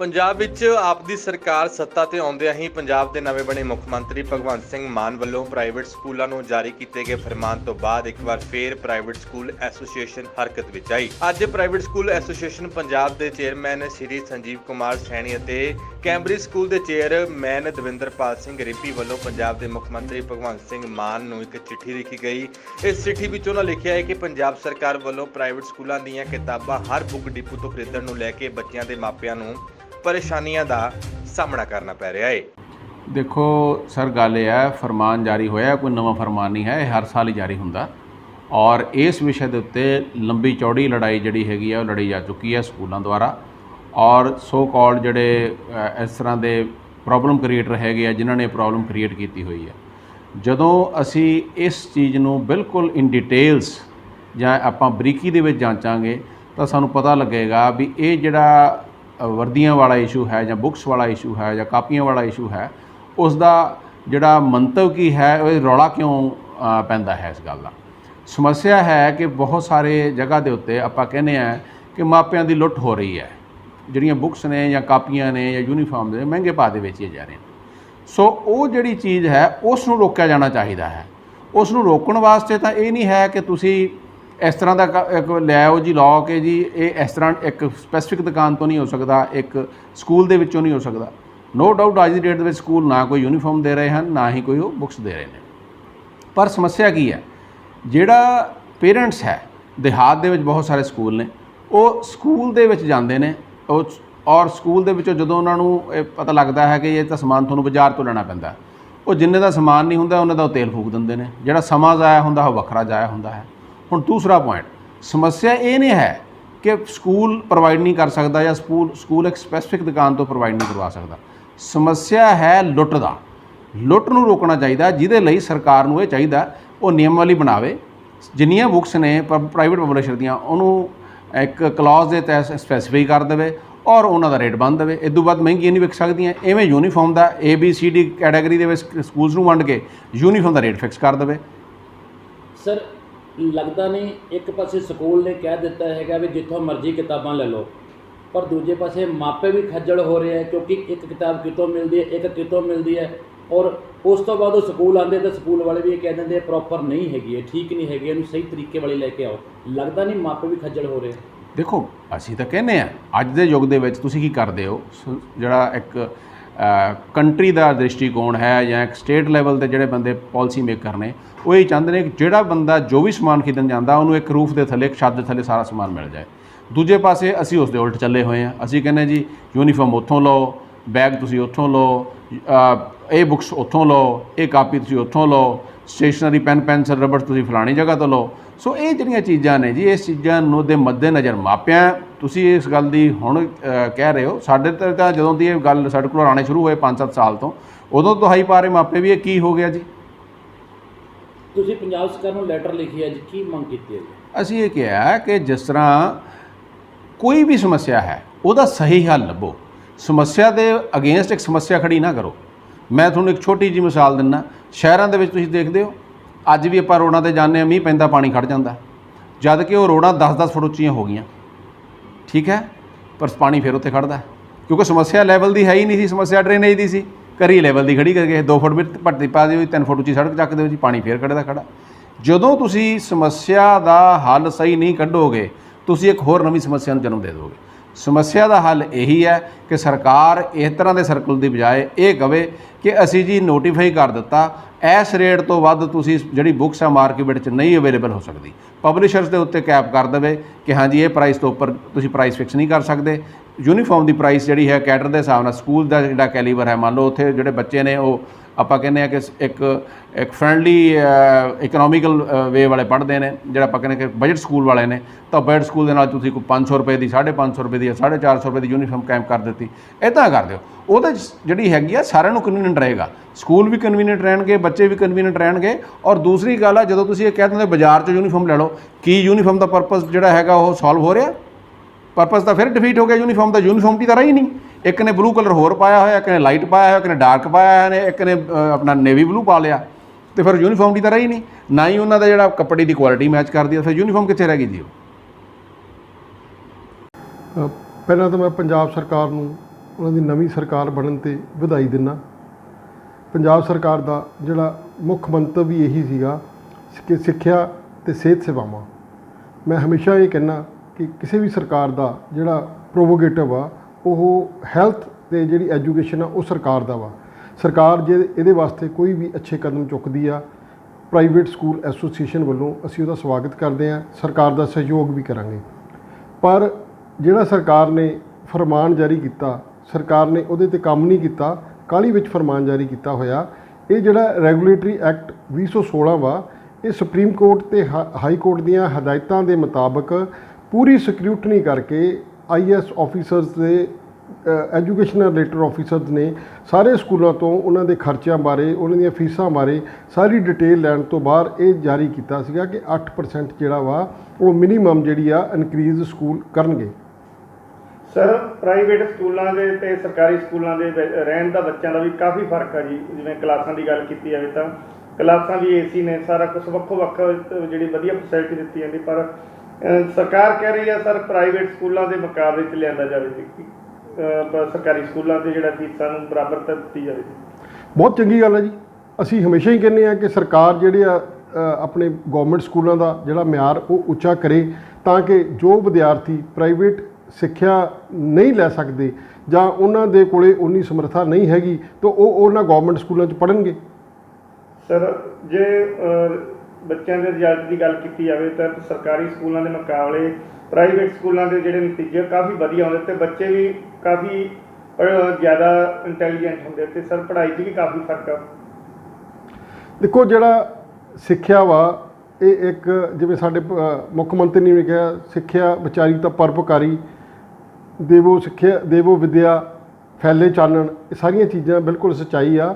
ਪੰਜਾਬ ਵਿੱਚ ਆਪ ਦੀ ਸਰਕਾਰ ਸੱਤਾ ਤੇ ਆਉਂਦਿਆਂ ਹੀ ਪੰਜਾਬ ਦੇ ਨਵੇਂ ਬਣੇ ਮੁੱਖ ਮੰਤਰੀ ਭਗਵੰਤ ਸਿੰਘ ਮਾਨ ਵੱਲੋਂ ਪ੍ਰਾਈਵੇਟ ਸਕੂਲਾਂ ਨੂੰ ਜਾਰੀ ਕੀਤੇ ਗਏ ਫਰਮਾਨ ਤੋਂ ਬਾਅਦ ਇੱਕ ਵਾਰ ਫੇਰ ਪ੍ਰਾਈਵੇਟ ਸਕੂਲ ਐਸੋਸੀਏਸ਼ਨ ਹਰਕਤ ਵਿੱਚ ਆਈ। ਅੱਜ ਪ੍ਰਾਈਵੇਟ ਸਕੂਲ ਐਸੋਸੀਏਸ਼ਨ ਪੰਜਾਬ ਦੇ ਚੇਅਰਮੈਨ ਸ਼੍ਰੀ ਸੰਜੀਵ ਕੁਮਾਰ ਸੈਣੀ ਅਤੇ ਕੈਂਬਰਿਜ ਸਕੂਲ ਦੇ ਚੇਅਰਮੈਨ ਦਵਿੰਦਰਪਾਲ ਸਿੰਘ ਰਿੱਪੀ ਵੱਲੋਂ ਪੰਜਾਬ ਦੇ ਮੁੱਖ ਮੰਤਰੀ ਭਗਵੰਤ ਸਿੰਘ ਮਾਨ ਨੂੰ ਇੱਕ ਚਿੱਠੀ ਲਿਖੀ ਗਈ। ਇਸ ਚਿੱਠੀ ਵਿੱਚ ਉਹਨਾਂ ਲਿਖਿਆ ਹੈ ਕਿ ਪੰਜਾਬ ਸਰਕਾਰ ਵੱਲੋਂ ਪ੍ਰਾਈਵੇਟ ਸਕੂਲਾਂ ਦੀਆਂ ਕਿਤਾਬਾਂ ਹਰ ਬੁੱਕ ਡਿਪੂ ਤੋਂ ਖਰੀਦਣ ਨੂੰ ਲੈ ਕੇ ਬੱਚਿਆਂ ਦੇ ਮਾਪਿਆਂ ਨੂੰ ਪਰੇਸ਼ਾਨੀਆਂ ਦਾ ਸਾਹਮਣਾ ਕਰਨਾ ਪੈ ਰਿਹਾ ਹੈ ਦੇਖੋ, ਸਰ, ਗੱਲ ਇਹ ਹੈ, ਫਰਮਾਨ ਜਾਰੀ ਹੋਇਆ, ਕੋਈ ਨਵਾਂ ਫਰਮਾਨ ਨਹੀਂ ਹੈ, ਇਹ ਹਰ ਸਾਲ ਹੀ ਜਾਰੀ ਹੁੰਦਾ। ਔਰ ਇਸ ਵਿਸ਼ੇ ਦੇ ਉੱਤੇ ਲੰਬੀ ਚੌੜੀ ਲੜਾਈ ਜਿਹੜੀ ਹੈਗੀ ਆ, ਉਹ ਲੜੀ ਜਾ ਚੁੱਕੀ ਹੈ ਸਕੂਲਾਂ ਦੁਆਰਾ। ਔਰ ਸੋ ਕਾਲਡ ਜਿਹੜੇ ਇਸ ਤਰ੍ਹਾਂ ਦੇ ਪ੍ਰੋਬਲਮ ਕ੍ਰੀਏਟਰ ਹੈਗੇ ਆ, ਜਿਨ੍ਹਾਂ ਨੇ ਪ੍ਰੋਬਲਮ ਕ੍ਰੀਏਟ ਕੀਤੀ ਹੋਈ ਹੈ। ਜਦੋਂ ਅਸੀਂ ਇਸ ਚੀਜ਼ ਨੂੰ ਬਿਲਕੁਲ ਇਨ ਡਿਟੇਲਸ ਜਾਂ ਆਪਾਂ ਬਰੀਕੀ ਦੇ ਵਿੱਚ ਜਾਂਚਾਂਗੇ, ਤਾਂ ਸਾਨੂੰ ਪਤਾ ਲੱਗੇਗਾ ਵੀ ਇਹ ਜਿਹੜਾ ਵਰਦੀਆਂ ਵਾਲਾ ਇਸ਼ੂ ਹੈ ਜਾਂ ਬੁੱਕਸ ਵਾਲਾ ਇਸ਼ੂ ਹੈ ਜਾਂ ਕਾਪੀਆਂ ਵਾਲਾ ਇਸ਼ੂ ਹੈ ਉਸ ਦਾ ਜਿਹੜਾ ਮੰਤਵ ਕੀ ਹੈ, ਉਹ ਰੌਲਾ ਕਿਉਂ ਪੈਂਦਾ ਹੈ ਇਸ ਗੱਲ ਦਾ? ਸਮੱਸਿਆ ਹੈ ਕਿ ਬਹੁਤ ਸਾਰੇ ਜਗ੍ਹਾ ਦੇ ਉੱਤੇ ਆਪਾਂ ਕਹਿੰਦੇ ਆ ਕਿ ਮਾਪਿਆਂ ਦੀ ਲੁੱਟ ਹੋ ਰਹੀ ਹੈ। ਜਿਹੜੀਆਂ ਬੁੱਕਸ ਨੇ ਜਾਂ ਕਾਪੀਆਂ ਨੇ ਜਾਂ ਯੂਨੀਫਾਰਮ ਨੇ, ਮਹਿੰਗੇ ਭਾਅ ਦੇ ਵੇਚੀਆਂ ਜਾ ਰਹੀਆਂ ਸੋ ਉਹ ਜਿਹੜੀ ਚੀਜ਼ ਹੈ ਉਸ ਨੂੰ ਰੋਕਿਆ ਜਾਣਾ ਚਾਹੀਦਾ ਹੈ। ਉਸ ਨੂੰ ਰੋਕਣ ਵਾਸਤੇ ਤਾਂ ਇਹ ਨਹੀਂ ਹੈ ਕਿ ਤੁਸੀਂ ਇਸ ਤਰ੍ਹਾਂ ਦਾ ਕ- ਇੱਕ ਲੈ ਆਓ ਜੀ, ਲਾਓ ਕਿ ਜੀ, ਇਹ ਇਸ ਤਰ੍ਹਾਂ ਇੱਕ ਸਪੈਸੀਫਿਕ ਦੁਕਾਨ ਤੋਂ ਨਹੀਂ ਹੋ ਸਕਦਾ, ਇੱਕ ਸਕੂਲ ਦੇ ਵਿੱਚੋਂ ਨਹੀਂ ਹੋ ਸਕਦਾ। ਨੋ ਡਾਊਟ ਅੱਜ ਦੀ ਡੇਟ ਦੇ ਵਿੱਚ ਸਕੂਲ ਨਾ ਕੋਈ ਯੂਨੀਫਾਰਮ ਦੇ ਰਹੇ ਹਨ, ਨਾ ਹੀ ਕੋਈ ਉਹ ਬੁੱਕਸ ਦੇ ਰਹੇ ਨੇ। ਪਰ ਸਮੱਸਿਆ ਕੀ ਹੈ? ਜਿਹੜਾ ਪੇਰੈਂਟਸ ਹੈ, ਦੇਹਾਤ ਦੇ ਵਿੱਚ ਬਹੁਤ ਸਾਰੇ ਸਕੂਲ ਨੇ, ਉਹ ਸਕੂਲ ਦੇ ਵਿੱਚ ਜਾਂਦੇ ਨੇ, ਉਹ ਸ- ਔਰ ਸਕੂਲ ਦੇ ਵਿੱਚੋਂ ਜਦੋਂ ਉਹਨਾਂ ਨੂੰ ਇਹ ਪਤਾ ਲੱਗਦਾ ਹੈ ਕਿ ਇਹ ਤਾਂ ਸਮਾਨ ਤੁਹਾਨੂੰ ਬਾਜ਼ਾਰ ਤੋਂ ਲੈਣਾ ਪੈਂਦਾ, ਉਹ ਜਿੰਨੇ ਦਾ ਸਮਾਨ ਨਹੀਂ ਹੁੰਦਾ, ਉਹਨਾਂ ਦਾ ਉਹ ਤੇਲ ਫੂਕ ਦਿੰਦੇ ਨੇ। ਜਿਹੜਾ ਸਮਾਂ ਜ਼ਾਇਆ ਹੁੰਦਾ, ਉਹ ਵੱਖਰਾ ਜ਼ਾਇਆ ਹੁੰਦਾ ਹੈ। ਹੁਣ ਦੂਸਰਾ ਪੁਆਇੰਟ ਸਮੱਸਿਆ ਇਹ ਨਹੀਂ ਹੈ ਕਿ ਸਕੂਲ ਪ੍ਰੋਵਾਈਡ ਨਹੀਂ ਕਰ ਸਕਦਾ ਜਾਂ ਸਕੂਲ ਸਕੂਲ ਇੱਕ ਸਪੈਸੀਫਿਕ ਦੁਕਾਨ ਤੋਂ ਪ੍ਰੋਵਾਈਡ ਨਹੀਂ ਕਰਵਾ ਸਕਦਾ। ਸਮੱਸਿਆ ਹੈ ਲੁੱਟ ਦਾ। ਲੁੱਟ ਨੂੰ ਰੋਕਣਾ ਚਾਹੀਦਾ, ਜਿਹਦੇ ਲਈ ਸਰਕਾਰ ਨੂੰ ਇਹ ਚਾਹੀਦਾ ਉਹ ਨਿਯਮਾਵਲੀ ਬਣਾਵੇ। ਜਿੰਨੀਆਂ ਬੁੱਕਸ ਨੇ ਪ੍ਰਾਈਵੇਟ ਪਬਲਿਸ਼ਰ ਦੀਆਂ, ਉਹਨੂੰ ਇੱਕ ਕਲੌਜ਼ ਦੇ ਤਹਿਤ ਸਪੈਸੀਫਾਈ ਕਰ ਦੇਵੇ ਔਰ ਉਹਨਾਂ ਦਾ ਰੇਟ ਬੰਦ ਦੇਵੇ। ਇਸ ਤੋਂ ਬਾਅਦ ਮਹਿੰਗੀਆਂ ਨਹੀਂ ਵਿਕ ਸਕਦੀਆਂ, ਐਵੇਂ uniform the A B C D category ਦੇ ਵਿੱਚ ਸਕੂਲਸ ਨੂੰ ਵੰਡ ਕੇ ਯੂਨੀਫਾਰਮ ਦਾ ਰੇਟ ਫਿਕਸ ਕਰ ਦੇਵੇ। ਸਰ ਲੱਗਦਾ ਨਹੀਂ, ਇੱਕ ਪਾਸੇ ਸਕੂਲ ਨੇ ਕਹਿ ਦਿੱਤਾ ਹੈਗਾ ਵੀ ਜਿੱਥੋਂ ਮਰਜ਼ੀ ਕਿਤਾਬਾਂ ਲੈ ਲਓ, ਪਰ ਦੂਜੇ ਪਾਸੇ ਮਾਪੇ ਵੀ ਖੱਜਲ ਹੋ ਰਹੇ ਆ ਕਿਉਂਕਿ ਇੱਕ ਕਿਤਾਬ ਕਿਤੋਂ ਮਿਲਦੀ ਹੈ, ਇੱਕ ਕਿਤੋਂ ਮਿਲਦੀ ਹੈ ਔਰ ਉਸ ਤੋਂ ਬਾਅਦ ਉਹ ਸਕੂਲ ਆਉਂਦੇ ਤਾਂ ਸਕੂਲ ਵਾਲੇ ਵੀ ਇਹ ਕਹਿ ਦਿੰਦੇ ਪ੍ਰੋਪਰ ਨਹੀਂ ਹੈਗੀ ਇਹ, ਠੀਕ ਨਹੀਂ ਹੈਗੀ, ਇਹਨੂੰ ਸਹੀ ਤਰੀਕੇ ਵਾਲੀ ਲੈ ਕੇ ਆਓ। ਲੱਗਦਾ ਨਹੀਂ ਮਾਪੇ ਵੀ ਖੱਜਲ ਹੋ ਰਹੇ। ਦੇਖੋ, ਅਸੀਂ ਤਾਂ ਕਹਿੰਦੇ ਆ ਅੱਜ ਦੇ ਯੁੱਗ ਦੇ ਵਿੱਚ ਤੁਸੀਂ ਕੀ ਕਰਦੇ ਹੋ? ਜਿਹੜਾ ਇੱਕ ਕੰਟਰੀ ਦਾ ਦ੍ਰਿਸ਼ਟੀਕੋਣ ਹੈ ਜਾਂ ਇੱਕ ਸਟੇਟ ਲੈਵਲ ਤੇ ਜਿਹੜੇ ਬੰਦੇ ਪਾਲਿਸੀ ਮੇਕਰ ਨੇ, ਉਹ ਇਹ ਚਾਹੁੰਦੇ ਨੇ ਕਿ ਜਿਹੜਾ ਬੰਦਾ ਜੋ ਵੀ ਸਮਾਨ ਖਰੀਦਣ ਜਾਂਦਾ, ਉਹਨੂੰ ਇੱਕ ਰੂਫ ਦੇ ਥੱਲੇ, ਇੱਕ ਛੱਤ ਦੇ ਥੱਲੇ ਸਾਰਾ ਸਮਾਨ ਮਿਲ ਜਾਏ। ਦੂਜੇ ਪਾਸੇ ਅਸੀਂ ਉਸ ਦੇ ਉਲਟ ਚੱਲੇ ਹੋਏ ਹਾਂ। ਅਸੀਂ ਕਹਿੰਦੇ ਜੀ ਯੂਨੀਫਾਰਮ ਉੱਥੋਂ ਲਓ ਬੈਗ ਤੁਸੀਂ ਉੱਥੋਂ ਲਓ ਇਹ ਬੁੱਕਸ ਉੱਥੋਂ ਲਓ, ਇਹ ਕਾਪੀ ਤੁਸੀਂ ਉੱਥੋਂ ਲਓ ਸਟੇਸ਼ਨਰੀ ਪੈਨ ਪੈਨਸਲ ਰਬੜ ਤੁਸੀਂ ਫਲਾਣੀ ਜਗ੍ਹਾ ਤੋਂ ਲਓ। ਸੋ ਇਹ ਜਿਹੜੀਆਂ ਚੀਜ਼ਾਂ ਨੇ ਜੀ, ਇਸ ਚੀਜ਼ਾਂ ਨੂੰ ਦੇ ਮੱਦੇਨਜ਼ਰ ਮਾਪਿਆਂ ਤੁਸੀਂ ਇਸ ਗੱਲ ਦੀ ਹੁਣ ਕਹਿ ਰਹੇ ਹੋ। ਸਾਡੇ ਤੇ ਤਾਂ ਜਦੋਂ ਦੀ ਇਹ ਗੱਲ ਸਾਡੇ ਕੋਲ ਆਉਣੇ ਸ਼ੁਰੂ ਹੋਏ 5-7 ਸਾਲ ਤੋਂ ਉਦੋਂ ਤੋਂ ਹਾਈ ਪਾ ਰਹੇ ਮਾਪੇ ਵੀ ਇਹ ਕੀ ਹੋ ਗਿਆ ਜੀ? ਤੁਸੀਂ ਪੰਜਾਬ ਸਰਕਾਰ ਨੂੰ ਲੈਟਰ ਲਿਖੀ ਹੈ ਜੀ ਕੀ ਮੰਗ ਕੀਤੀ ਹੈ ਜੀ? ਅਸੀਂ ਇਹ ਕਿਹਾ ਕਿ ਜਿਸ ਤਰ੍ਹਾਂ ਕੋਈ ਵੀ ਸਮੱਸਿਆ ਹੈ ਉਹਦਾ ਸਹੀ ਹੱਲ ਲੱਭੋ। ਸਮੱਸਿਆ ਦੇ ਅਗੇਂਸਟ ਇੱਕ ਸਮੱਸਿਆ ਖੜੀ ਨਾ ਕਰੋ। ਮੈਂ ਤੁਹਾਨੂੰ ਇੱਕ ਛੋਟੀ ਜਿਹੀ ਮਿਸਾਲ ਦਿੰਨਾ। ਸ਼ਹਿਰਾਂ ਦੇ ਵਿੱਚ ਤੁਸੀਂ ਦੇਖਦੇ ਹੋ ਅੱਜ ਵੀ ਆਪਾਂ ਰੋਡਾਂ ਤੇ ਜਾਂਦੇ ਹਾਂ ਮੀਂਹ ਪੈਂਦਾ ਪਾਣੀ ਖੜ ਜਾਂਦਾ। ਜਦ ਕਿ ਉਹ ਰੋਡਾਂ 10-10 ਫੁੱਟ ਉੱਚੀਆਂ ਹੋ ਗਈਆਂ। ਠੀਕ ਹੈ? ਪਰ ਪਾਣੀ ਫਿਰ ਉੱਥੇ ਖੜਦਾ ਕਿਉਂਕਿ ਸਮੱਸਿਆ ਲੈਵਲ ਦੀ ਹੈ ਹੀ ਨਹੀਂ ਸੀ, ਸਮੱਸਿਆ ਡਰੇਨੇਜ ਦੀ ਸੀ। ਕਰੀ ਲੈਵਲ ਦੀ ਖੜੀ ਕਰਕੇ 2 ਫੁੱਟ ਵਿੱਚ ਭੱਟੀ ਪਾ ਦਿਓ 3 ਫੁੱਟ ਉੱਚੀ ਸੜਕ ਚੱਕ ਦਿਓ ਜੀ, ਪਾਣੀ ਫੇਰ ਖੜਦਾ ਖੜਾ ਜਦੋਂ ਤੁਸੀਂ ਸਮੱਸਿਆ ਦਾ ਹੱਲ ਸਹੀ ਨਹੀਂ ਕੱਢੋਗੇ, ਤੁਸੀਂ ਇੱਕ ਹੋਰ ਨਵੀਂ ਸਮੱਸਿਆ ਨੂੰ ਜਨਮ ਦੇ ਦਿਓਗੇ ਸਮੱਸਿਆ ਦਾ ਹੱਲ ਇਹੀ ਹੈ ਕਿ ਸਰਕਾਰ ਇਸ ਤਰ੍ਹਾਂ ਦੇ ਸਰਕਲ ਦੀ ਬਜਾਏ ਇਹ ਕਵੇ ਕਿ ਅਸੀਂ ਜੀ ਨੋਟੀਫਾਈ ਕਰ ਦਿੱਤਾ, ਇਸ ਰੇਟ ਤੋਂ ਵੱਧ ਤੁਸੀਂ ਜਿਹੜੀ ਬੁੱਕਸ ਆ ਮਾਰਕੀਟ ਵਿੱਚ ਨਹੀਂ ਅਵੇਲੇਬਲ ਹੋ ਸਕਦੀ। ਪਬਲਿਸ਼ਰਸ ਦੇ ਉੱਤੇ ਕੈਪ ਕਰ ਦੇਵੇ ਕਿ ਹਾਂਜੀ, ਇਹ ਪ੍ਰਾਈਸ ਤੋਂ ਉੱਪਰ ਤੁਸੀਂ ਪ੍ਰਾਈਸ ਫਿਕਸ ਨਹੀਂ ਕਰ ਸਕਦੇ। ਯੂਨੀਫਾਰਮ ਦੀ ਪ੍ਰਾਈਸ ਜਿਹੜੀ ਹੈ ਕੈਟਰ ਦੇ ਹਿਸਾਬ ਨਾਲ ਸਕੂਲ ਦਾ ਜਿਹੜਾ ਕੈਲੀਬਰ ਹੈ, ਮੰਨ ਲਓ ਉੱਥੇ ਜਿਹੜੇ ਬੱਚੇ ਨੇ ਉਹ ਆਪਾਂ ਕਹਿੰਦੇ ਆ ਕਿ ਇੱਕ ਇੱਕ ਫ੍ਰੈਂਡਲੀ ਇਕਨੋਮਿਕਲ ਵੇ ਵਾਲੇ ਪੜ੍ਹਦੇ ਨੇ, ਜਿਹੜਾ ਆਪਾਂ ਕਹਿੰਦੇ ਕਿ ਬਜਟ ਸਕੂਲ ਵਾਲੇ ਨੇ, ਤਾਂ ਬਜਟ ਸਕੂਲ ਦੇ ਨਾਲ ਤੁਸੀਂ ਕੋਈ 500 ਰੁਪਏ ਦੀ 550 ਰੁਪਏ ਦੀ ਜਾਂ 450 ਰੁਪਏ ਦੀ ਯੂਨੀਫਾਰਮ ਕੈਂਪ ਕਰ ਦਿੱਤੀ ਇਦਾਂ ਕਰ ਦਿਓ। ਉਹਦੇ 'ਚ ਜਿਹੜੀ ਹੈਗੀ ਆ, ਸਾਰਿਆਂ ਨੂੰ ਕਨਵੀਨੀਅੰਟ ਰਹੇਗਾ। ਸਕੂਲ ਵੀ ਕਨਵੀਨੀਅੰਟ ਰਹਿਣਗੇ, ਬੱਚੇ ਵੀ ਕਨਵੀਨੀਅੰਟ ਰਹਿਣਗੇ, ਔਰ ਦੂਸਰੀ ਗੱਲ ਆ, ਜਦੋਂ ਤੁਸੀਂ ਇਹ ਕਹਿ ਦਿੰਦੇ ਬਾਜ਼ਾਰ 'ਚ ਯੂਨੀਫਾਰਮ ਲੈ ਲਓ, ਕੀ ਯੂਨੀਫਾਰਮ ਦਾ ਪਰਪਸ ਜਿਹੜਾ ਹੈਗਾ ਉਹ ਸੋਲਵ ਹੋ ਰਿਹਾ? ਪਰਪਸ ਤਾਂ ਫਿਰ ਡਿਫੀਟ ਹੋ ਗਿਆ ਯੂਨੀਫਾਰਮ ਦਾ ਯੂਨੀਫਾਰਮ ਦੀ ਤਰ੍ਹਾਂ ਹੀ ਨਹੀਂ। ਇੱਕ ਨੇ ਬਲੂ ਕਲਰ ਹੋਰ ਪਾਇਆ ਹੋਇਆ, ਇੱਕ ਨੇ ਲਾਈਟ ਪਾਇਆ ਹੋਇਆ, ਇੱਕ ਨੇ ਡਾਰਕ ਪਾਇਆ ਹੋਇਆ ਨੇ, ਇੱਕ ਨੇ ਆਪਣਾ ਨੇਵੀ ਬਲੂ ਪਾ ਲਿਆ। ਤੇ ਫਿਰ ਯੂਨੀਫਾਰਮ ਦੀ ਤਰ੍ਹਾਂ ਹੀ ਨਹੀਂ। ਨਾ ਹੀ ਉਹਨਾਂ ਦਾ ਜਿਹੜਾ ਕੱਪੜੇ ਦੀ ਕੁਆਲਿਟੀ ਮੈਚ ਕਰਦੀ ਹੈ ਫਿਰ ਯੂਨੀਫਾਰਮ ਕਿੱਥੇ ਰਹਿ ਗਈ ਜੀ ਪਹਿਲਾਂ ਤਾਂ ਮੈਂ ਪੰਜਾਬ ਸਰਕਾਰ ਨੂੰ ਉਹਨਾਂ ਦੀ ਨਵੀਂ ਸਰਕਾਰ ਬਣਨ ਤੇ ਵਧਾਈ ਦਿੰਦਾ ਪੰਜਾਬ ਸਰਕਾਰ ਦਾ ਜਿਹੜਾ ਮੁੱਖ ਮੰਤਵ ਵੀ ਇਹੀ ਸੀਗਾ ਕਿ ਸਿੱਖਿਆ ਤੇ ਸਿਹਤ ਸੇਵਾਵਾਂ। ਮੈਂ ਹਮੇਸ਼ਾ ਇਹ ਕਹਿਣਾ ਕਿ ਕਿਸੇ ਵੀ ਸਰਕਾਰ ਦਾ ਜਿਹੜਾ ਪ੍ਰੋਵੋਗੇਟਿਵ ਆ, ਉਹ ਹੈਲਥ ਤੇ ਜਿਹੜੀ ਐਜੂਕੇਸ਼ਨ ਆ, ਉਹ ਸਰਕਾਰ ਦਾ ਵਾ। ਸਰਕਾਰ ਜੇ ਇਹਦੇ ਵਾਸਤੇ ਕੋਈ ਵੀ ਅੱਛੇ ਕਦਮ ਚੁੱਕਦੀ ਆ ਪ੍ਰਾਈਵੇਟ ਸਕੂਲ ਐਸੋਸੀਏਸ਼ਨ ਵੱਲੋਂ ਅਸੀਂ ਉਹਦਾ ਸਵਾਗਤ ਕਰਦੇ ਹਾਂ ਸਰਕਾਰ ਦਾ ਸਹਿਯੋਗ ਵੀ ਕਰਾਂਗੇ। ਪਰ ਜਿਹੜਾ ਸਰਕਾਰ ਨੇ ਫਰਮਾਨ ਜਾਰੀ ਕੀਤਾ, ਸਰਕਾਰ ਨੇ ਉਹਦੇ ਤੇ ਕੰਮ ਨਹੀਂ ਕੀਤਾ, ਕਾਹਲੀ ਵਿੱਚ ਫਰਮਾਨ ਜਾਰੀ ਕੀਤਾ ਹੋਇਆ, ਇਹ ਜਿਹੜਾ ਰੈਗੂਲੇਟਰੀ ਐਕਟ 2016 ਵਾ, ਇਹ ਸੁਪਰੀਮ ਕੋਰਟ ਤੇ ਹਾ- ਹਾਈ ਕੋਰਟ ਦੀਆਂ ਹਦਾਇਤਾਂ ਦੇ ਮੁਤਾਬਕ ਪੂਰੀ ਸਕਰੂਟਨੀ ਕਰਕੇ ਆਈਐਸ ਆਫੀਸਰਸ ਦੇ ਐਜੂਕੇਸ਼ਨਲ ਰਿਲੇਟਡ ਆਫੀਸਰਸ ਨੇ ਸਾਰੇ ਸਕੂਲਾਂ ਤੋਂ ਉਹਨਾਂ ਦੇ ਖਰਚਿਆਂ ਬਾਰੇ, ਉਹਨਾਂ ਦੀਆਂ ਫੀਸਾਂ ਬਾਰੇ ਸਾਰੀ ਡਿਟੇਲ ਲੈਣ ਤੋਂ ਬਾਅਦ ਇਹ ਜਾਰੀ ਕੀਤਾ ਸੀਗਾ ਕਿ 8% ਜਿਹੜਾ ਵਾ ਉਹ ਮਿਨੀਮਮ ਜਿਹੜੀ ਆ ਇਨਕਰੀਜ਼ ਸਕੂਲ ਕਰਨਗੇ। ਸਰ ਪ੍ਰਾਈਵੇਟ ਸਕੂਲਾਂ ਦੇ ਤੇ ਸਰਕਾਰੀ ਸਕੂਲਾਂ ਦੇ ਰਹਿਣ ਦਾ ਬੱਚਿਆਂ ਦਾ ਵੀ ਕਾਫੀ ਫ਼ਰਕ ਆ ਜੀ। ਜਿਵੇਂ ਕਲਾਸਾਂ ਦੀ ਗੱਲ ਕੀਤੀ ਜਾਵੇ ਤਾਂ ਕਲਾਸਾਂ ਵੀ ਏਸੀ ਨੇ, ਸਾਰਾ ਕੁਝ ਵੱਖੋ ਵੱਖ ਜਿਹੜੀ ਵਧੀਆ ਫੈਸਿਲਿਟੀ ਦਿੱਤੀ ਜਾਂਦੀ ਪਰ ਸਰਕਾਰ ਕਹਿ ਰਹੀ ਆ ਸਰ ਪ੍ਰਾਈਵੇਟ ਸਕੂਲਾਂ ਦੇ ਮੁਕਾਬਲੇ 'ਚ ਲਿਆਂਦਾ ਜਾਵੇ ਜੀ। ਸਰਕਾਰੀ ਸਕੂਲਾਂ ਤੇ ਜਿਹੜਾ ਫੀਸਾਂ ਨੂੰ ਬਰਾਬਰਤਾ ਦਿੱਤੀ ਜਾਵੇ ਬਹੁਤ ਚੰਗੀ ਗੱਲ ਹੈ ਜੀ। ਅਸੀਂ ਹਮੇਸ਼ਾ ਹੀ ਕਹਿੰਦੇ ਆ ਕਿ ਸਰਕਾਰ ਜਿਹੜੇ ਆ ਆਪਣੇ ਗਵਰਨਮੈਂਟ ਸਕੂਲਾਂ ਦਾ ਜਿਹੜਾ ਮਿਆਰ ਉਹ ਉੱਚਾ ਕਰੇ ਤਾਂ ਕਿ ਜੋ ਵਿਦਿਆਰਥੀ ਪ੍ਰਾਈਵੇਟ ਸਿੱਖਿਆ ਨਹੀਂ ਲੈ ਸਕਦੇ ਜਾਂ ਉਹਨਾਂ ਦੇ ਕੋਲੇ ਉਨੀ ਸਮਰੱਥਾ ਨਹੀਂ ਹੈਗੀ ਤਾਂ ਉਹ ਉਹਨਾਂ ਗਵਰਨਮੈਂਟ ਸਕੂਲਾਂ 'ਚ ਪੜ੍ਹਨਗੇ। ਸਰ ਜੇ ਬੱਚਿਆਂ ਦੇ ਰਿਜ਼ਲਟ ਦੀ ਗੱਲ ਕੀਤੀ ਜਾਵੇ ਤਾਂ ਸਰਕਾਰੀ ਸਕੂਲਾਂ ਦੇ ਮੁਕਾਬਲੇ ਪ੍ਰਾਈਵੇਟ ਸਕੂਲਾਂ ਦੇ ਜਿਹੜੇ ਨਤੀਜੇ ਕਾਫੀ ਵਧੀਆ ਹੁੰਦੇ ਤੇ ਬੱਚੇ ਵੀ ਕਾਫੀ ਜ਼ਿਆਦਾ ਇੰਟੈਲੀਜੈਂਟ ਹੁੰਦੇ ਤੇ ਸਰ ਪੜ੍ਹਾਈ 'ਚ ਵੀ ਕਾਫੀ ਫ਼ਰਕ ਆ। ਦੇਖੋ ਜਿਹੜਾ ਸਿੱਖਿਆ ਵਾ, ਇਹ ਇੱਕ ਜਿਵੇਂ ਸਾਡੇ ਮੁੱਖ ਮੰਤਰੀ ਨੇ ਵੀ ਕਿਹਾ, ਸਿੱਖਿਆ ਵਿਚਾਰੀ ਤਾਂ ਪਰਪਕਾਰੀ ਦੇਵੋ ਸਿੱਖਿਆ, ਦੇਵੋ ਵਿਦਿਆ, ਫੈਲੇ ਚਾਨਣ, ਇਹ ਸਾਰੀਆਂ ਚੀਜ਼ਾਂ ਬਿਲਕੁਲ ਸੱਚਾਈ ਆ।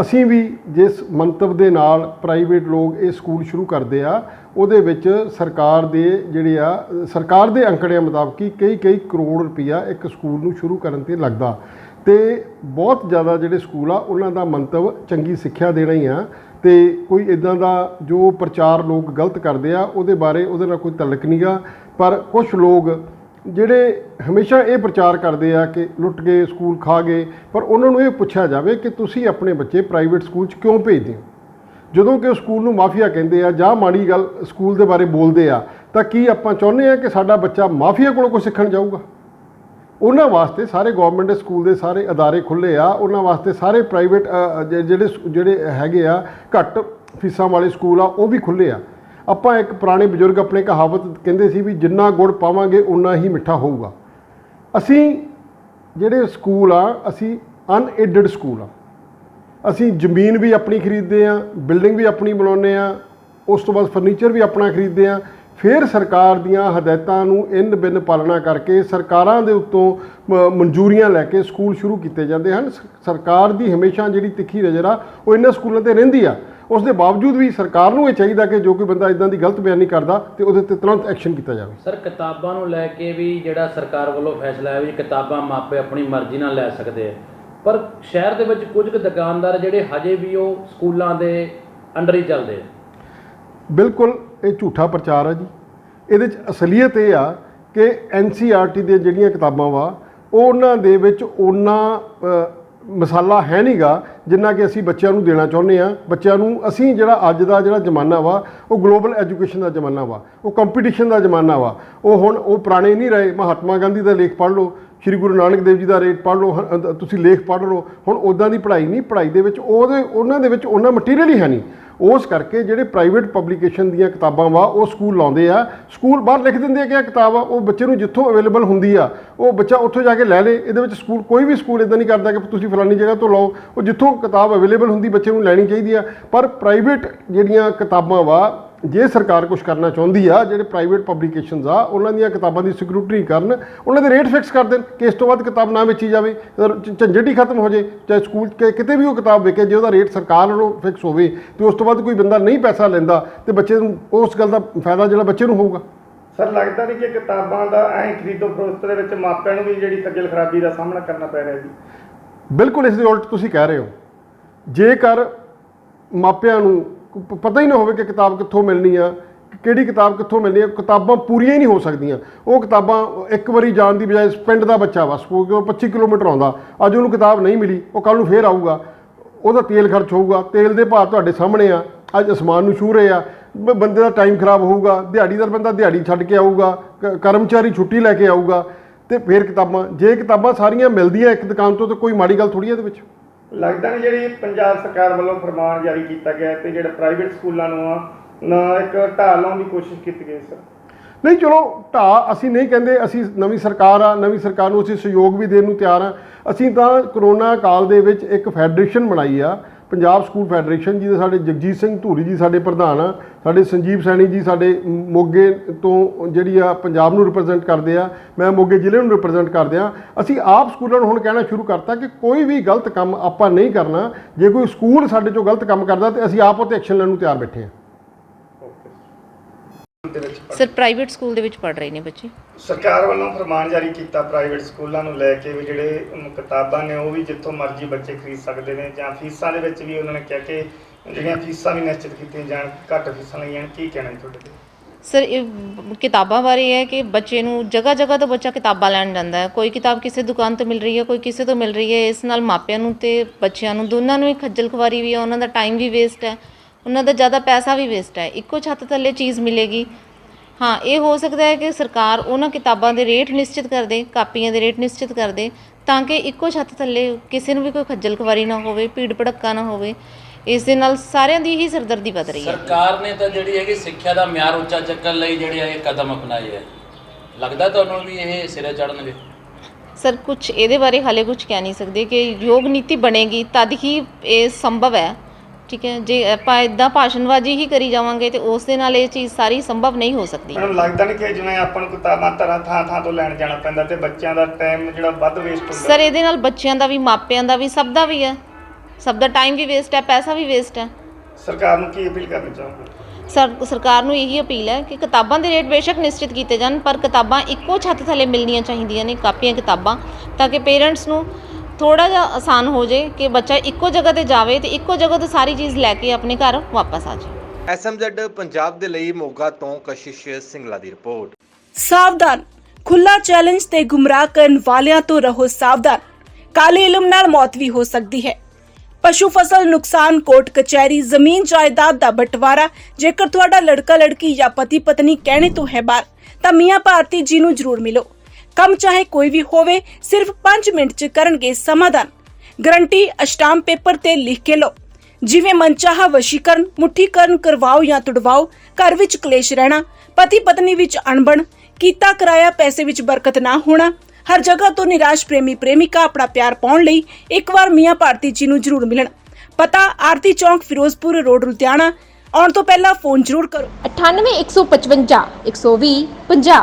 ਅਸੀਂ ਵੀ ਜਿਸ ਮੰਤਵ ਦੇ ਨਾਲ ਪ੍ਰਾਈਵੇਟ ਲੋਕ ਇਹ ਸਕੂਲ ਸ਼ੁਰੂ ਕਰਦੇ ਆ, ਉਹਦੇ ਵਿੱਚ ਸਰਕਾਰ ਦੇ ਜਿਹੜੇ ਆ, ਸਰਕਾਰ ਦੇ ਅੰਕੜਿਆਂ ਮੁਤਾਬਕ ਹੀ ਕਈ ਕਈ ਕਰੋੜ ਰੁਪਈਆ ਇੱਕ ਸਕੂਲ ਨੂੰ ਸ਼ੁਰੂ ਕਰਨ ਤੇ ਲੱਗਦਾ। ਤੇ ਬਹੁਤ ਜ਼ਿਆਦਾ ਜਿਹੜੇ ਸਕੂਲ ਆ, ਉਹਨਾਂ ਦਾ ਮੰਤਵ ਚੰਗੀ ਸਿੱਖਿਆ ਦੇਣਾ ਹੀ ਆ। ਤੇ ਕੋਈ ਇਦਾਂ ਦਾ ਜੋ ਪ੍ਰਚਾਰ ਲੋਕ ਗਲਤ ਕਰਦੇ ਆ, ਉਹਦੇ ਬਾਰੇ ਉਹਦੇ ਨਾਲ ਕੋਈ ਤਲਕ ਨਹੀਂਗਾ ਪਰ ਕੁਝ ਲੋਕ ਜਿਹੜੇ ਹਮੇਸ਼ਾ ਇਹ ਪ੍ਰਚਾਰ ਕਰਦੇ ਆ ਕਿ ਲੁੱਟ ਗਏ, ਸਕੂਲ ਖਾ ਗਏ, ਪਰ ਉਹਨਾਂ ਨੂੰ ਇਹ ਪੁੱਛਿਆ ਜਾਵੇ ਕਿ ਤੁਸੀਂ ਆਪਣੇ ਬੱਚੇ ਪ੍ਰਾਈਵੇਟ ਸਕੂਲ 'ਚ ਕਿਉਂ ਭੇਜਦੇ ਹੋ? ਜਦੋਂ ਕਿ ਉਹ ਸਕੂਲ ਨੂੰ ਮਾਫੀਆ ਕਹਿੰਦੇ ਆ, ਜਾਂ ਮਾੜੀ ਗੱਲ ਸਕੂਲ ਦੇ ਬਾਰੇ ਬੋਲਦੇ ਆ, ਤਾਂ ਕੀ ਆਪਾਂ ਚਾਹੁੰਦੇ ਆ ਕਿ ਸਾਡਾ ਬੱਚਾ ਮਾਫੀਆ ਕੋਲੋਂ ਕੁਝ ਸਿੱਖਣ ਜਾਊਗਾ? ਉਹਨਾਂ ਵਾਸਤੇ ਸਾਰੇ ਗਵਰਨਮੈਂਟ ਸਕੂਲ ਦੇ ਸਾਰੇ ਅਦਾਰੇ ਖੁੱਲੇ ਆ, ਉਹਨਾਂ ਵਾਸਤੇ ਸਾਰੇ ਪ੍ਰਾਈਵੇਟ ਜਿਹੜੇ ਜਿਹੜੇ ਹੈਗੇ ਆ, ਘੱਟ ਫੀਸਾਂ ਵਾਲੇ ਸਕੂਲ ਆ, ਉਹ ਵੀ ਖੁੱਲੇ ਆ। ਆਪਾਂ ਇੱਕ ਪੁਰਾਣੇ ਬਜ਼ੁਰਗ ਆਪਣੇ ਕਹਾਵਤ ਕਹਿੰਦੇ ਸੀ ਵੀ ਜਿੰਨਾ ਗੁੜ ਪਾਵਾਂਗੇ ਉਨਾ ਹੀ ਮਿੱਠਾ ਹੋਊਗਾ। ਅਸੀਂ ਜਿਹੜੇ ਸਕੂਲ ਆ, ਅਸੀਂ ਅਨਏਡਡ ਸਕੂਲ ਆ। ਅਸੀਂ ਜ਼ਮੀਨ ਵੀ ਆਪਣੀ ਖਰੀਦਦੇ ਆ, ਬਿਲਡਿੰਗ ਵੀ ਆਪਣੀ ਬਣਾਉਂਦੇ ਆ, ਉਸ ਤੋਂ ਬਾਅਦ ਫਰਨੀਚਰ ਵੀ ਆਪਣਾ ਖਰੀਦਦੇ ਆ। ਫਿਰ ਸਰਕਾਰ ਦੀਆਂ ਹਦਾਇਤਾਂ ਨੂੰ ਇਨ ਬਿਨ ਪਾਲਣਾ ਕਰਕੇ ਸਰਕਾਰਾਂ ਦੇ ਉੱਤੋਂ ਮ- ਮਨਜ਼ੂਰੀਆਂ ਲੈ ਕੇ ਸਕੂਲ ਸ਼ੁਰੂ ਕੀਤੇ ਜਾਂਦੇ ਹਨ। ਸਰਕਾਰ ਦੀ ਹਮੇਸ਼ਾ ਜਿਹੜੀ ਤਿੱਖੀ ਨਜ਼ਰ ਆ, ਉਹ ਇਹਨਾਂ ਸਕੂਲਾਂ ਤੇ ਰਹਿੰਦੀ ਆ। ਉਸ ਦੇ ਬਾਵਜੂਦ ਵੀ ਸਰਕਾਰ ਨੂੰ ਇਹ ਚਾਹੀਦਾ ਕਿ ਜੋ ਕੋਈ ਬੰਦਾ ਇਦਾਂ ਦੀ ਗਲਤ ਬਿਆਨੀ ਕਰਦਾ ਤੇ ਉਹਦੇ ਤੇ ਤੁਰੰਤ ਐਕਸ਼ਨ ਕੀਤਾ ਜਾਵੇ। ਸਰ ਕਿਤਾਬਾਂ ਨੂੰ ਲੈ ਕੇ ਵੀ ਜਿਹੜਾ ਸਰਕਾਰ ਵੱਲੋਂ ਫੈਸਲਾ ਹੈ ਵੀ ਕਿਤਾਬਾਂ ਮਾਪੇ ਆਪਣੀ ਮਰਜ਼ੀ ਨਾਲ ਲੈ ਸਕਦੇ ਆ। ਪਰ ਸ਼ਹਿਰ ਦੇ ਵਿੱਚ ਕੁਝ ਕੁ ਦੁਕਾਨਦਾਰ ਜਿਹੜੇ ਹਜੇ ਵੀ ਉਹ ਸਕੂਲਾਂ ਦੇ ਅੰਡਰ ਹੀ ਚੱਲਦੇ ਆ। ਬਿਲਕੁਲ ਇਹ ਝੂਠਾ ਪ੍ਰਚਾਰ ਹੈ ਜੀ। ਇਹਦੇ ਚ ਅਸਲੀਅਤ ਇਹ ਆ ਕਿ ਐਨਸੀਆਰਟੀ ਦੀਆਂ ਜਿਹੜੀਆਂ ਕਿਤਾਬਾਂ ਵਾ ਉਹ ਉਹਨਾਂ ਦੇ ਵਿੱਚ ਉਹਨਾਂ ਮਸਾਲਾ ਹੈ ਨਹੀਂਗਾ ਜਿੰਨਾ ਕਿ ਅਸੀਂ ਬੱਚਿਆਂ ਨੂੰ ਦੇਣਾ ਚਾਹੁੰਦੇ ਆ ਬੱਚਿਆਂ ਨੂੰ ਅਸੀਂ ਜਿਹੜਾ ਅੱਜ ਦਾ ਜਿਹੜਾ ਜ਼ਮਾਨਾ ਵਾ, ਉਹ ਗਲੋਬਲ ਐਜੂਕੇਸ਼ਨ ਦਾ ਜ਼ਮਾਨਾ ਵਾ, ਉਹ ਕੰਪੀਟੀਸ਼ਨ ਦਾ ਜ਼ਮਾਨਾ ਵਾ। ਉਹ ਹੁਣ ਉਹ ਪੁਰਾਣੇ ਨਹੀਂ ਰਹੇ। ਮਹਾਤਮਾ ਗਾਂਧੀ ਦਾ ਲੇਖ ਪੜ੍ਹ ਲਓ, ਸ਼੍ਰੀ ਗੁਰੂ ਨਾਨਕ ਦੇਵ ਜੀ ਦਾ ਰੇਟ ਪੜ੍ਹ ਲਓ ਤੁਸੀਂ ਲੇਖ ਪੜ੍ਹ ਲਓ। ਹੁਣ ਉਦਾਂ ਦੀ ਪੜ੍ਹਾਈ ਨਹੀਂ, ਪੜ੍ਹਾਈ ਦੇ ਵਿੱਚ ਉਹਦੇ ਉਹਨਾਂ ਦੇ ਵਿੱਚ ਉਹਨਾਂ ਮਟੀਰੀਅਲ ਹੀ ਹੈ ਨਹੀਂ। ਉਸ ਕਰਕੇ ਜਿਹੜੇ ਪ੍ਰਾਈਵੇਟ ਪਬਲੀਕੇਸ਼ਨ ਦੀਆਂ ਕਿਤਾਬਾਂ ਵਾ, ਉਹ ਸਕੂਲ ਲਾਉਂਦੇ ਆ। ਸਕੂਲ ਬਾਹਰ ਲਿਖ ਦਿੰਦੇ ਆ ਕਿ ਇਹ ਕਿਤਾਬ ਆ, ਉਹ ਬੱਚੇ ਨੂੰ ਜਿੱਥੋਂ ਅਵੇਲੇਬਲ ਹੁੰਦੀ ਆ, ਉਹ ਬੱਚਾ ਉੱਥੋਂ ਜਾ ਕੇ ਲੈ ਲੇ। ਇਹਦੇ ਵਿੱਚ ਸਕੂਲ ਕੋਈ ਵੀ ਸਕੂਲ ਇਦਾਂ ਨਹੀਂ ਕਰਦਾ ਕਿ ਤੁਸੀਂ ਫਲਾਨੀ ਜਗ੍ਹਾ ਤੋਂ ਲਓ। ਉਹ ਜਿੱਥੋਂ ਕਿਤਾਬ ਅਵੇਲੇਬਲ ਹੁੰਦੀ, ਬੱਚੇ ਨੂੰ ਲੈਣੀ ਚਾਹੀਦੀ ਆ। ਪਰ ਪ੍ਰਾਈਵੇਟ ਜਿਹੜੀਆਂ ਕਿਤਾਬਾਂ ਵਾ ਜੇ ਸਰਕਾਰ ਕੁਝ ਕਰਨਾ ਚਾਹੁੰਦੀ ਆ ਜਿਹੜੇ ਪ੍ਰਾਈਵੇਟ ਪਬਲੀਕੇਸ਼ਨਸ ਆ ਉਹਨਾਂ ਦੀਆਂ ਕਿਤਾਬਾਂ ਦੀ ਸਕਰੂਟਨੀ ਕਰਨ ਉਹਨਾਂ ਦੇ ਰੇਟ ਫਿਕਸ ਕਰ ਦੇਣ ਕਿ ਇਸ ਤੋਂ ਬਾਅਦ ਕਿਤਾਬ ਨਾ ਵੇਚੀ ਜਾਵੇ ਝੰਜਟ ਹੀ ਖਤਮ ਹੋ ਜੇ ਚਾਹੇ ਸਕੂਲ ਕਿਤੇ ਵੀ ਉਹ ਕਿਤਾਬ ਵਿਕੇ ਜੇ ਉਹਦਾ ਰੇਟ ਸਰਕਾਰ ਵੱਲੋਂ ਫਿਕਸ ਹੋਵੇ ਤੇ ਉਸ ਤੋਂ ਬਾਅਦ ਕੋਈ ਬੰਦਾ ਨਹੀਂ ਪੈਸਾ ਲੈਂਦਾ ਤੇ ਬੱਚੇ ਨੂੰ ਉਸ ਗੱਲ ਦਾ ਫਾਇਦਾ ਜਿਹੜਾ ਬੱਚੇ ਨੂੰ ਹੋਊਗਾ। ਸਰ ਲੱਗਦਾ ਨਹੀਂ ਕਿ ਕਿਤਾਬਾਂ ਦਾ ਐਂ ਖਰੀਦੋ ਫਰੋਖਤ ਦੇ ਵਿੱਚ ਮਾਪਿਆਂ ਨੂੰ ਵੀ ਜਿਹੜੀ ਖੱਜਲ ਖਰਾਬੀ ਦਾ ਸਾਹਮਣਾ ਕਰਨਾ ਪੈ ਰਿਹਾ ਜੀ। ਬਿਲਕੁਲ ਇਸ ਦੇ ਉਲਟ ਤੁਸੀਂ ਕਹਿ ਰਹੇ ਹੋ। ਜੇਕਰ ਮਾਪਿਆਂ ਨੂੰ ਪ- ਪਤਾ ਹੀ ਨਾ ਹੋਵੇ ਕਿ ਕਿਤਾਬ ਕਿੱਥੋਂ ਮਿਲਣੀ ਆ, ਕਿਹੜੀ ਕਿਤਾਬ ਕਿੱਥੋਂ ਮਿਲਣੀ ਹੈ ਕਿਤਾਬਾਂ ਪੂਰੀਆਂ ਹੀ ਨਹੀਂ ਹੋ ਸਕਦੀਆਂ। ਉਹ ਕਿਤਾਬਾਂ ਇੱਕ ਵਾਰੀ ਜਾਣ ਦੀ ਬਜਾਏ ਪਿੰਡ ਦਾ ਬੱਚਾ ਵਾ ਸਪੋਜ਼ ਉਹ 25 ਕਿਲੋਮੀਟਰ ਆਉਂਦਾ, ਅੱਜ ਉਹਨੂੰ ਕਿਤਾਬ ਨਹੀਂ ਮਿਲੀ, ਉਹ ਕੱਲ ਨੂੰ ਫੇਰ ਆਊਗਾ। ਉਹਦਾ ਤੇਲ ਖਰਚ ਹੋਊਗਾ, ਤੇਲ ਦੇ ਭਾਅ ਤੁਹਾਡੇ ਸਾਹਮਣੇ ਆ, ਅੱਜ ਅਸਮਾਨ ਨੂੰ ਛੂ ਰਹੇ ਆ, ਬ- ਬੰਦੇ ਦਾ ਟਾਈਮ ਖਰਾਬ ਹੋਊਗਾ ਦਿਹਾੜੀਦਾਰ ਬੰਦਾ ਦਿਹਾੜੀ ਛੱਡ ਕੇ ਆਊਗਾ, ਕ- ਕਰਮਚਾਰੀ ਛੁੱਟੀ ਲੈ ਕੇ ਆਊਗਾ, ਤੇ ਫੇਰ ਕਿਤਾਬਾਂ, ਜੇ ਕਿਤਾਬਾਂ ਸਾਰੀਆਂ ਮਿਲਦੀਆਂ ਇੱਕ ਦੁਕਾਨ ਤੋਂ, ਤਾਂ ਕੋਈ ਮਾੜੀ ਗੱਲ ਥੋੜੀ ਹੈ ਇਹਦੇ ਵਿੱਚ? ਲੱਗਦਾ ਨਹੀਂ ਜਿਹੜੀ ਪੰਜਾਬ ਸਰਕਾਰ ਵੱਲੋਂ ਫਰਮਾਨ ਜਾਰੀ ਕੀਤਾ ਗਿਆ ਤੇ ਜਿਹੜਾ ਪ੍ਰਾਈਵੇਟ ਸਕੂਲਾਂ ਨੂੰ ਆ, ਨਾ ਇੱਕ ਢਾਹ ਲਾਉਣ ਦੀ ਕੋਸ਼ਿਸ਼ ਕੀਤੀ ਗਈ, ਸਰ। ਨਹੀਂ, ਚਲੋ, ਢਾਹ ਅਸੀਂ ਨਹੀਂ ਕਹਿੰਦੇ, ਅਸੀਂ ਨਵੀਂ ਸਰਕਾਰ ਆ, ਨਵੀਂ ਸਰਕਾਰ ਨੂੰ ਅਸੀਂ ਸਹਿਯੋਗ ਵੀ ਦੇਣ ਨੂੰ ਤਿਆਰ ਆ। ਅਸੀਂ ਤਾਂ ਕਰੋਨਾ ਕਾਲ ਦੇ ਵਿੱਚ ਇੱਕ ਫੈਡਰੇਸ਼ਨ ਬਣਾਈ ਆ ਪੰਜਾਬ ਸਕੂਲ ਫੈਡਰੇਸ਼ਨ ਜਿਹਦੇ ਸਾਡੇ ਜਗਜੀਤ ਸਿੰਘ ਧੂਰੀ ਜੀ ਸਾਡੇ ਪ੍ਰਧਾਨ ਆ, ਸਾਡੇ ਸੰਜੀਵ ਸੈਣੀ ਜੀ ਸਾਡੇ ਮੋਗੇ ਤੋਂ ਜਿਹੜੀ ਆ ਪੰਜਾਬ ਨੂੰ ਰਿਪਰੈਜ਼ੈਂਟ ਕਰਦੇ ਆ, ਮੈਂ ਮੋਗੇ ਜ਼ਿਲ੍ਹੇ ਨੂੰ ਰਿਪਰੈਜ਼ੈਂਟ ਕਰਦੇ ਆ। ਅਸੀਂ ਆਪ ਸਕੂਲਾਂ ਨੂੰ ਹੁਣ ਕਹਿਣਾ ਸ਼ੁਰੂ ਕਰਤਾ ਕਿ ਕੋਈ ਵੀ ਗਲਤ ਕੰਮ ਆਪਾਂ ਨਹੀਂ ਕਰਨਾ। ਜੇ ਕੋਈ ਸਕੂਲ ਸਾਡੇ ਚੋਂ ਗਲਤ ਕੰਮ ਕਰਦਾ ਤੇ ਅਸੀਂ ਆਪ ਉਹ ਤੇ ਐਕਸ਼ਨ ਲੈਣ ਨੂੰ ਤਿਆਰ ਬੈਠੇ ਆ। ਸਰ ਪ੍ਰਾਈਵੇਟ ਸਕੂਲ ਦੇ ਵਿੱਚ ਪੜ ਰਹੇ ਨੇ ਬੱਚੇ? ਸਰਕਾਰ ਵੱਲੋਂ ਫਰਮਾਨ ਜਾਰੀ ਕੀਤਾ ਪ੍ਰਾਈਵੇਟ ਸਕੂਲਾਂ ਨੂੰ ਲੈ ਕੇ ਵੀ ਜਿਹੜੇ ਕਿਤਾਬਾਂ ਨੇ ਉਹ ਵੀ ਜਿੱਥੋਂ ਮਰਜ਼ੀ ਬੱਚੇ ਖਰੀਦ ਸਕਦੇ ਨੇ ਜਾਂ ਫੀਸਾਂ ਦੇ ਵਿੱਚ ਵੀ ਉਹਨਾਂ ਨੇ ਕਿਹਾ ਕਿ ਜਿਹੜੀਆਂ ਫੀਸਾਂ ਵੀ ਨਿਸ਼ਚਿਤ ਕੀਤੀਆਂ ਜਾਣ, ਘੱਟ ਫੀਸਾਂ ਲਈਆਂ ਕੀ ਕਹਿਣਾ ਤੁਹਾਡੇ ਤੇ? ਸਰ, ਇਹ ਕਿਤਾਬਾਂ ਬਾਰੇ ਇਹ ਹੈ ਕਿ ਬੱਚੇ ਨੂੰ ਜਗ੍ਹਾ ਜਗ੍ਹਾ ਤੋਂ ਬੱਚਾ ਕਿਤਾਬਾਂ ਲੈਣ ਜਾਂਦਾ ਹੈ। ਕੋਈ ਕਿਤਾਬ ਕਿਸੇ ਦੁਕਾਨ ਤੋਂ ਮਿਲ ਰਹੀ ਹੈ, ਕੋਈ ਕਿਸੇ ਤੋਂ ਮਿਲ ਰਹੀ ਹੈ। ਇਸ ਨਾਲ ਮਾਪਿਆਂ ਨੂੰ ਤੇ ਬੱਚਿਆਂ ਨੂੰ ਦੋਨਾਂ ਨੂੰ ਹੀ ਖੱਜਲ ਖੁਆਰੀ ਵੀ ਹੈ, ਉਹਨਾਂ ਦਾ ਟਾਈਮ ਵੀ ਵੇਸਟ ਹੈ, ਉਹਨਾਂ ਦਾ ਜ਼ਿਆਦਾ ਪੈਸਾ ਵੀ ਵੇਸਟ ਹੈ। ਇੱਕੋ ਛੱਤ ਥੱਲੇ ਚੀਜ਼ ਮਿਲੇਗੀ ਹਾਂ ਇਹ ਹੋ ਸਕਦਾ ਹੈ ਕਿ ਸਰਕਾਰ ਉਹਨਾਂ ਕਿਤਾਬਾਂ ਦੇ ਰੇਟ ਨਿਸ਼ਚਿਤ ਕਰ ਦੇ ਕਾਪੀਆਂ ਦੇ ਰੇਟ ਨਿਸ਼ਚਿਤ ਕਰ ਦੇ ਤਾਂ ਕਿ ਇੱਕੋ ਛੱਤ ਥੱਲੇ ਕਿਸੇ ਨੂੰ ਵੀ ਕੋਈ ਖੱਜਲ ਖੁਆਰੀ ਨਾ ਹੋਵੇ ਭੀੜ ਭੜੱਕਾ ਨਾ ਹੋਵੇ। ਇਸ ਦੇ ਨਾਲ ਸਾਰਿਆਂ ਦੀ ਹੀ ਸਰਦਰਦੀ ਵੱਧ ਰਹੀ ਹੈ। ਸਰਕਾਰ ਨੇ ਤਾਂ ਜਿਹੜੀ ਹੈਗੀ ਸਿੱਖਿਆ ਦਾ ਮਿਆਰ ਉੱਚਾ ਚੱਕਣ ਲਈ ਜਿਹੜੇ ਇਹ ਕਦਮ ਅਪਣਾਏ ਆ। ਲੱਗਦਾ ਤੁਹਾਨੂੰ ਵੀ ਇਹ ਸਿਰੇ ਚੜਨਗੇ ਸਰ ਕੁਝ ਇਹਦੇ ਬਾਰੇ ਹਾਲੇ ਕੁਝ ਕਹਿ ਨਹੀਂ ਸਕਦੇ ਕਿ ਯੋਗ ਨੀਤੀ ਬਣੇਗੀ ਤਦ ਹੀ ਇਹ ਸੰਭਵ ਹੈ। ਠੀਕ ਹੈ ਜੇ ਆਪਾਂ ਇਦਾਂ ਭਾਸ਼ਣਬਾਜ਼ੀ ਹੀ ਕਰੀ ਜਾਵਾਂਗੇ ਤੇ ਉਸ ਦੇ ਨਾਲ ਇਹ ਚੀਜ਼ ਸਾਰੀ ਸੰਭਵ ਨਹੀਂ ਹੋ ਸਕਦੀ। ਮੈਨੂੰ ਲੱਗਦਾ ਨਹੀਂ ਕਿ ਜਿਵੇਂ ਆਪਾਂ ਨੂੰ ਕਿਤਾਬਾਂ ਤਰ੍ਹਾਂ ਥਾਂ ਥਾਂ ਤੋਂ ਲੈਣ ਜਾਣਾ ਪੈਂਦਾ ਤੇ ਬੱਚਿਆਂ ਦਾ ਟਾਈਮ ਜਿਹੜਾ ਵੱਧ ਵੇਸਟ ਹੁੰਦਾ। ਸਰ ਇਹਦੇ ਨਾਲ ਬੱਚਿਆਂ ਦਾ ਵੀ ਮਾਪਿਆਂ ਦਾ ਵੀ ਸਭ ਦਾ ਵੀ ਹੈ। ਸਭ ਦਾ ਟਾਈਮ ਵੀ ਵੇਸਟ ਹੈ ਪੈਸਾ ਵੀ ਵੇਸਟ ਹੈ। ਸਰਕਾਰ ਨੂੰ ਕੀ ਅਪੀਲ ਕਰਨੀ ਚਾਹੋਗੇ? ਸਰ ਸਰਕਾਰ ਨੂੰ ਇਹੀ ਅਪੀਲ ਹੈ ਕਿ ਕਿਤਾਬਾਂ ਦੇ ਰੇਟ ਬੇਸ਼ੱਕ ਨਿਸ਼ਚਿਤ ਕੀਤੇ ਜਾਣ ਪਰ ਕਿਤਾਬਾਂ ਇੱਕੋ ਛੱਤ ਥੱਲੇ ਮਿਲਣੀਆਂ ਚਾਹੀਦੀਆਂ ਨੇ ਕਾਪੀਆਂ ਕਿਤਾਬਾਂ ਤਾਂ ਕਿ ਪੇਰੈਂਟਸ ਨੂੰ ਥੋੜਾ ਜਿਹਾ ਆਸਾਨ ਹੋ ਜਾਏ ਕਿ ਬੱਚਾ ਇੱਕੋ ਜਗ੍ਹਾ ਤੇ ਜਾਵੇ ਤੇ ਇੱਕੋ ਜਗ੍ਹਾ ਤੋਂ ਸਾਰੀ ਚੀਜ਼ ਲੈ ਕੇ ਆਪਣੇ ਘਰ ਵਾਪਸ ਆ ਜਾਏ ਐਸਐਮਜ਼ੈਡ ਪੰਜਾਬ ਦੇ ਲਈ ਮੋਗਾ ਤੋਂ ਕਸ਼ਿਸ਼ ਸਿੰਗਲਾ ਦੀ ਰਿਪੋਰਟ। ਸਾਵਧਾਨ ਖੁੱਲਾ ਚੈਲੰਜ ਤੇ ਗੁੰਮਰਾਹ ਕਰਨ ਵਾਲਿਆਂ ਤੋਂ ਰਹੋ ਸਾਵਧਾਨ। ਕਾਲੇ ਇਲਮ ਨਾਲ ਮੌਤ ਵੀ ਹੋ ਸਕਦੀ ਹੈ। ਪਸ਼ੂ ਫਸਲ ਨੁਕਸਾਨ ਕੋਰਟ ਕਚਹਿਰੀ ਜ਼ਮੀਨ ਜਾਇਦਾਦ ਦਾ ਬਟਵਾਰਾ। ਜੇਕਰ ਤੁਹਾਡਾ ਲੜਕਾ ਲੜਕੀ ਜਾਂ ਪਤੀ ਪਤਨੀ ਕਹਿਣੇ ਤੋਂ ਹੈ ਬਾਹਰ ਤਾਂ ਮੀਆਂ ਭਾਰਤੀ ਜੀ ਨੂੰ ਜ਼ਰੂਰ ਮਿਲੋ। ਕੰਮ ਚਾਹੇ ਕੋਈ ਵੀ ਹੋਵੇ, ਸਿਰਫ 5 ਮਿੰਟ ਚ ਕਰਨਗੇ ਸਮਾਧਾਨ। ਗਰੰਟੀ ਅਸ਼ਟਾਮ ਪੇਪਰ ਤੇ ਲਿਖ ਕੇ ਲਓ। ਜਿਵੇਂ ਮਨਚਾਹਾ ਵਸ਼ੀਕਰਨ ਮੁੱਠੀਕਰਨ ਕਰਵਾਓ ਜਾਂ ਤੁੜਵਾਓ, ਘਰ ਵਿੱਚ ਕਲੇਸ਼ ਰਹਿਣਾ, ਪਤੀ ਪਤਨੀ ਵਿੱਚ ਅਣਬਣ, ਕੀਤਾ ਕਰਾਇਆ ਪੈਸੇ ਵਿੱਚ ਬਰਕਤ ਨਾ ਹੋਣਾ, ਹਰ ਜਗ੍ਹਾ ਤੋਂ ਨਿਰਾਸ਼ ਪ੍ਰੇਮੀ ਪ੍ਰੇਮਿਕਾ ਆਪਣਾ ਪਿਆਰ ਪਾਉਣ ਲਈ ਇੱਕ ਵਾਰ ਮੀਆਂ ਭਾਰਤੀ ਜੀ ਨੂੰ ਜ਼ਰੂਰ ਮਿਲਣ। ਪਤਾ, ਆਰਤੀ ਚੌਂਕ, ਫਿਰੋਜ਼ਪੁਰ, ਰੋਡ ਲੁਧਿਆਣਾ। ਆਉਣ ਤੋਂ ਪਹਿਲਾਂ ਫੋਨ ਜ਼ਰੂਰ ਕਰੋ। 98 155 120 50